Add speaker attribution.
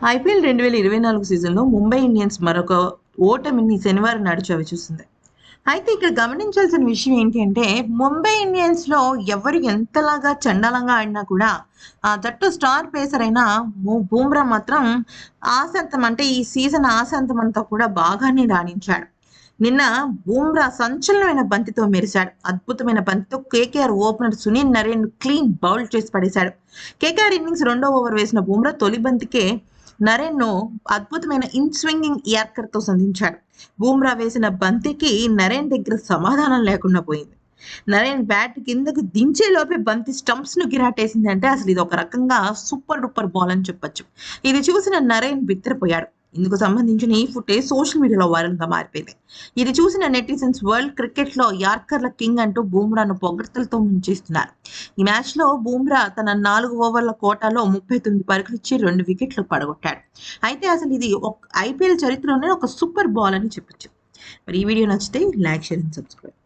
Speaker 1: IPL రెండు వేల ఇరవై నాలుగు సీజన్లో ముంబై ఇండియన్స్ మరొక ఓటమిని శనివారం నాడు చవిచూసింది. అయితే ఇక్కడ గమనించాల్సిన విషయం ఏంటి అంటే ముంబై ఇండియన్స్లో ఎవరు ఎంతలాగా చండాలంగా ఆడినా కూడా ఆ దట్టు స్టార్ పేసర్ అయిన ము- బూమ్రా మాత్రం ఆశాంతం అంటే ఈ సీజన్ ఆశాంతం అంతా కూడా బాగానే రాణించాడు. నిన్న బూమ్రా సంచలనమైన బంతితో మెరిశాడు. అద్భుతమైన బంతితో KKR opener Sunil Narine clean bowl చేసి పడేశాడు. కేకేఆర్ ఇన్నింగ్స్ రెండో ఓవర్ వేసిన బూమ్రా తొలి బంతికే నరేన్ను అద్భుతమైన ఇన్ స్వింగింగ్ యార్కర్తో సంధించాడు. బూమ్రా వేసిన బంతికి నరేన్ దగ్గర సమాధానం లేకుండా పోయింది. నరేన్ బ్యాట్ కిందకు దించే లోపే బంతి స్టంప్స్ను గిరాటేసింది అంటే అసలు ఇది ఒక రకంగా సూపర్ డూపర్ బాల్ అని చెప్పొచ్చు. ఇది చూసిన నరేన్ బిత్తరపోయాడు. ఇందుకు సంబంధించిన ఈ ఫుటేజ్ సోషల్ మీడియాలో వైరల్గా మారిపోయింది. ఇది చూసిన నెటిజన్స్ వరల్డ్ క్రికెట్లో యార్కర్ల కింగ్ అంటూ బూమ్రాను పొగడ్తలతో ముంచేస్తున్నారు. ఈ మ్యాచ్లో బూమ్రా తన నాలుగు ఓవర్ల కోటాలో ముప్పై తొమ్మిది పరుగులు ఇచ్చి రెండు వికెట్లు పడగొట్టాడు. అయితే అసలు ఇది ఐపీఎల్ చరిత్రలోనే ఒక సూపర్ బాల్ అని చెప్పొచ్చు. మరి ఈ వీడియో నచ్చితే లైక్ షేర్ అండ్ సబ్స్క్రైబ్